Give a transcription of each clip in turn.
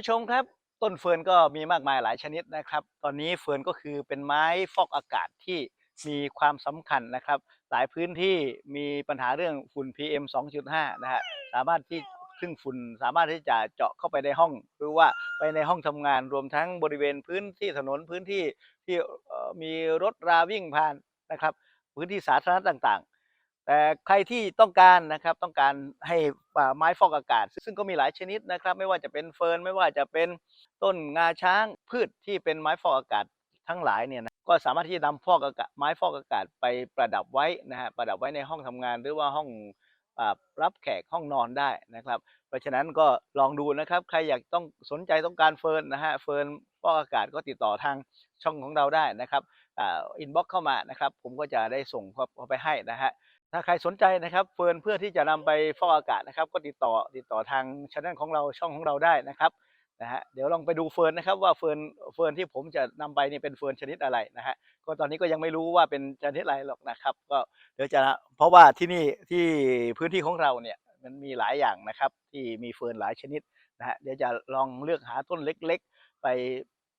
ผู้ชมครับ ต้นเฟิร์นก็มีมากมายหลายชนิดนะครับ ตอนนี้เฟิร์นก็คือเป็นไม้ฟอกอากาศที่มีความสำคัญนะครับ หลายพื้นที่มีปัญหาเรื่องฝุ่น PM 2.5 นะฮะสามารถที่ซึ่งฝุ่นสามารถที่จะเจาะเข้าไปในห้อง หรือว่าไปในห้องทำงานรวมทั้งบริเวณพื้นที่ถนนพื้นที่ที่มีรถราวิ่งผ่านนะครับ พื้นที่สาธารณะต่าง แต่ใครที่ต้องการนะครับต้องการให้ไม้ฟอกอากาศ ซึ่งก็มีหลายชนิดนะครับ ไม่ว่าจะเป็นเฟิร์นไม่ว่าจะเป็นต้นงาช้างพืชที่เป็นไม้ฟอกอากาศทั้งหลายเนี่ยนะก็สามารถที่จะนำฟอกอากาศไม้ฟอกอากาศไปประดับไว้นะฮะประดับไว้ในห้องทำงานหรือว่าห้องรับแขกห้องนอนได้นะครับ เพราะฉะนั้นก็ลองดูนะครับใครอยากต้องสนใจต้องการเฟิร์นนะฮะเฟิร์นฟอกอากาศก็ติดต่อทางช่องของเราได้นะครับอินบ็อกเข้ามานะครับ ผมก็จะได้ส่งเข้าไปให้นะฮะ ถ้าใครสนใจนะครับเฟิร์นเพื่อที่จะนำไปฟอกอากาศนะครับ ก็ติดต่อติดต่อทางช่องของเราช่องของเราได้นะครับนะฮะเดี๋ยวลองไปดูเฟิร์นนะครับว่าเฟิร์นเฟิร์นที่ผมจะนำไปนี่เป็นเฟิร์นชนิดอะไรนะฮะก็ตอนนี้ก็ยังไม่รู้ว่าเป็นชนิดอะไรหรอกนะครับ ก็เดี๋ยวจะเพราะว่าที่นี่ที่พื้นที่ของเราเนี่ยมันมีหลายอย่างนะครับที่มีเฟิร์นหลายชนิดนะฮะเดี๋ยวจะลองเลือกหาต้นเล็ก ๆ ไป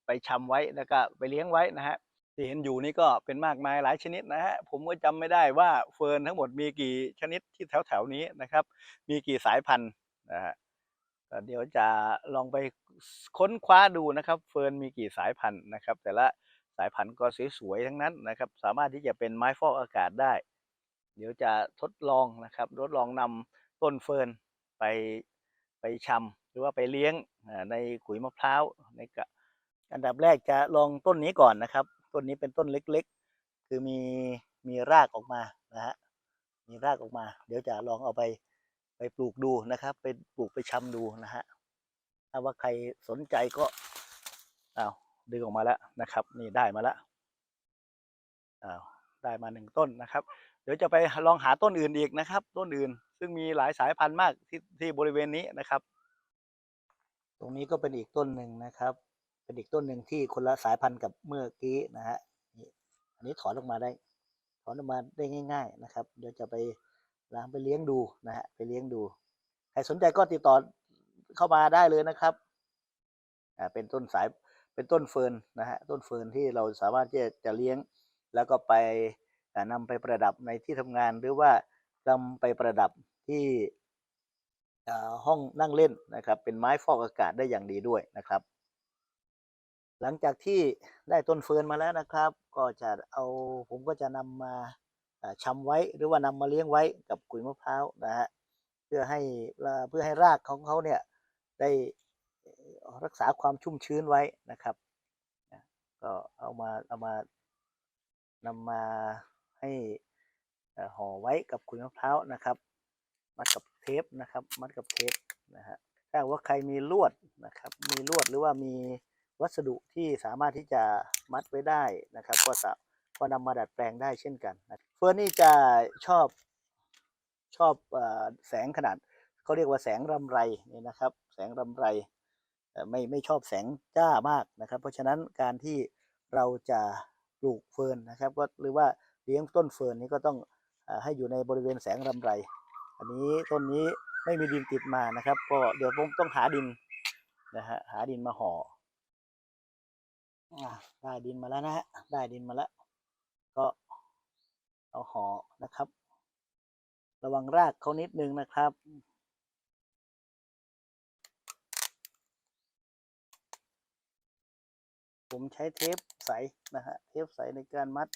ไปชำไว้แล้วก็ไปเลี้ยงไว้นะฮะ ที่เห็นอยู่นี่ก็เป็นมากมายหลายชนิดนะฮะผมก็จำไม่ได้ว่าเฟิร์นทั้งหมดมีกี่ชนิดที่แถวๆนี้นะครับ มีกี่สายพันธุ์นะฮะเดี๋ยวจะลองไปค้นคว้าดูนะครับ เฟิร์นมีกี่สายพันธุ์นะครับ แต่ละสายพันธุ์ก็สวยๆทั้งนั้นนะครับ สามารถที่จะเป็นไม้ฟอกอากาศได้ เดี๋ยวจะทดลองนะครับทดลองนำต้นเฟิร์นไปไปชำหรือว่าไปเลี้ยงในขุยมะพร้าวในกะอันดับแรกจะลองต้นนี้ก่อนนะครับ ต้นนี้เป็นต้นเล็กๆ คือมีมีรากออกมานะฮะมีรากออกมา เดี๋ยวจะลองเอาไปไปปลูกดูนะครับ ไปปลูกไปชำดูนะฮะถ้าว่าใครสนใจก็อ้าวดึงออกมาแล้วนะครับ นี่ได้มาแล้วอ้าวได้มาหนึ่งต้นนะครับ เดี๋ยวจะไปลองหาต้นอื่นอีกนะครับ ต้นอื่น ซึ่งมีหลายสายพันธุ์มากที่ที่บริเวณนี้นะครับ ตรงนี้ก็เป็นอีกต้นหนึ่งนะครับ เป็นอีกต้นหนึ่งที่คนละสายพันธุ์กับเมื่อกี้นะฮะนี่อันนี้ถอนออกมาได้ ถอนออกมาได้ง่าย ๆนะครับ เดี๋ยวจะไปล้างไปเลี้ยงดูนะฮะไปเลี้ยงดูใครสนใจก็ติดต่อเข้ามาได้เลยนะครับอ่าเป็นต้นสายเป็นต้นเฟิร์นนะฮะต้นเฟิร์นที่เราสามารถที่จะเลี้ยง แล้วก็ไปอ่านำไปประดับในที่ทำงานหรือว่านำไปประดับที่อ่าห้องนั่งเล่นนะครับ เป็นไม้ฟอกอากาศได้อย่างดีด้วยนะครับ หลังจากที่ได้ต้นเฟิร์นมาแล้วนะครับ ก็จะเอาผมก็จะนำมาอ่าชำไว้หรือว่านำมาเลี้ยงไว้กับขุยมะพร้าวนะฮะเพื่อให้เพื่อให้รากของเขาเนี่ยได้รักษาความชุ่มชื้นไว้นะครับก็เอามาเอามานำมาให้ห่อไว้กับขุยมะพร้าวนะครับ มัดกับเทปนะครับ มัดกับเทปนะฮะถ้าว่าใครมีลวดนะครับ มีลวดหรือว่ามี วัสดุที่สามารถที่จะมัดไว้ได้นะครับ ก็สาก็นำมาดัดแปลงได้เช่นกันเฟิร์นนี่จะชอบชอบอแสงขนาดเขาเรียกว่าแสงรำไรนี่นะครับ แสงรำไรไม่ไม่ชอบแสงจ้ามากนะครับ เพราะฉะนั้นการที่เราจะปลูกเฟิร์นนะครับ ก็หรือว่าเลี้ยงต้นเฟิร์นนี้ก็ต้องอให้อยู่ในบริเวณแสงรำไร อันนี้ต้นนี้ไม่มีดินติดมานะครับ ก็เดี๋ยวผมต้องหาดินนะฮะหาดินมาห่ออ่า ได้ดินมาแล้วนะฮะ ได้ดินมาแล้ว ก็เอาห่อนะครับ ระวังรากเขานิดนึงนะครับผมใช้เทปใสนะฮะเทปใสในการมัด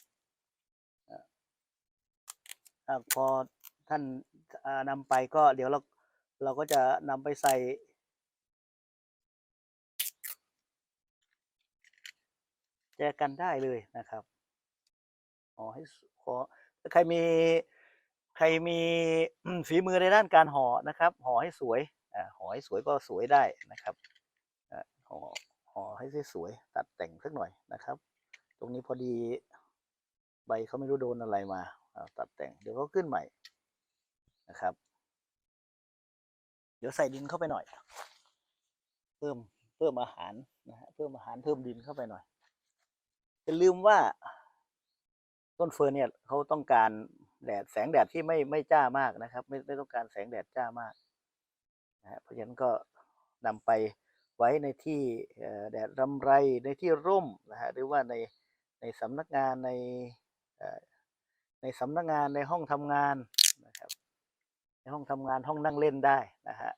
อ่าพอท่านนำไปก็เดี๋ยวเราเราก็จะนำไปใส่ แจกันได้เลยนะครับห่อให้สห่อใครมีใครมีฝีมือในด้านการห่อนะครับห่อให้สวยอ่าห่อให้สวยก็สวยได้นะครับอ่าห่อห่อให้สวยตัดแต่งสักหน่อยนะครับ ตรงนี้พอดีใบเขาไม่รู้โดนอะไรมาอ่าตัดแต่งเดี๋ยวเขาขึ้นใหม่นะครับ เดี๋ยวใส่ดินเข้าไปหน่อย เพิ่มเพิ่มอาหารนะฮะเพิ่มอาหารเพิ่มดินเข้าไปหน่อย อย่าลืมว่าต้นเฟิร์นเนี่ยเขาต้องการแดดแสงแดดที่ไม่ไม่จ้ามากนะครับ ไม่ไม่ต้องการแสงแดดจ้ามากนะฮะเพราะฉะนั้นก็นำไปไว้ในที่แดดรำไรในที่ร่มนะฮะหรือว่าในในสำนักงานในในสำนักงานในห้องทำงานนะครับในห้องทำงานห้องนั่งเล่นได้นะฮะ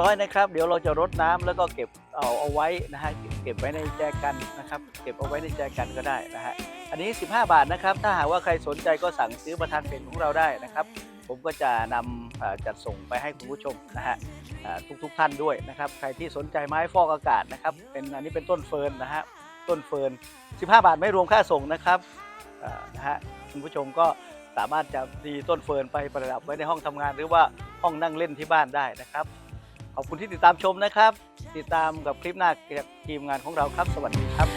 ร้อยนะครับ เดี๋ยวเราจะรดน้ำแล้วก็เก็บเอาเอาไว้นะฮะเก็บไว้ในแจกันนะครับ เก็บเอาไว้ในแจกันก็ได้นะฮะอันนี้ 15 บาทนะครับ ถ้าหากว่าใครสนใจก็สั่งซื้อมาทางเพจของเราได้นะครับ ผมก็จะนำจัดส่งไปให้คุณผู้ชมนะฮะทุกทุกๆท่านด้วยนะครับ ใครที่สนใจไม้ฟอกอากาศนะครับเป็นอันนี้เป็นต้นเฟิร์นนะฮะต้นเฟิร์น 15 บาทไม่รวมค่าส่งนะครับนะฮะคุณผู้ชมก็สามารถจะดีต้นเฟิร์นไปประดับไว้ในห้องทำงานหรือว่าห้องนั่งเล่นที่บ้านได้นะครับ ขอบคุณที่ติดตามชมนะครับ ติดตามกับคลิปหน้าจากทีมงานของเราครับ สวัสดีครับ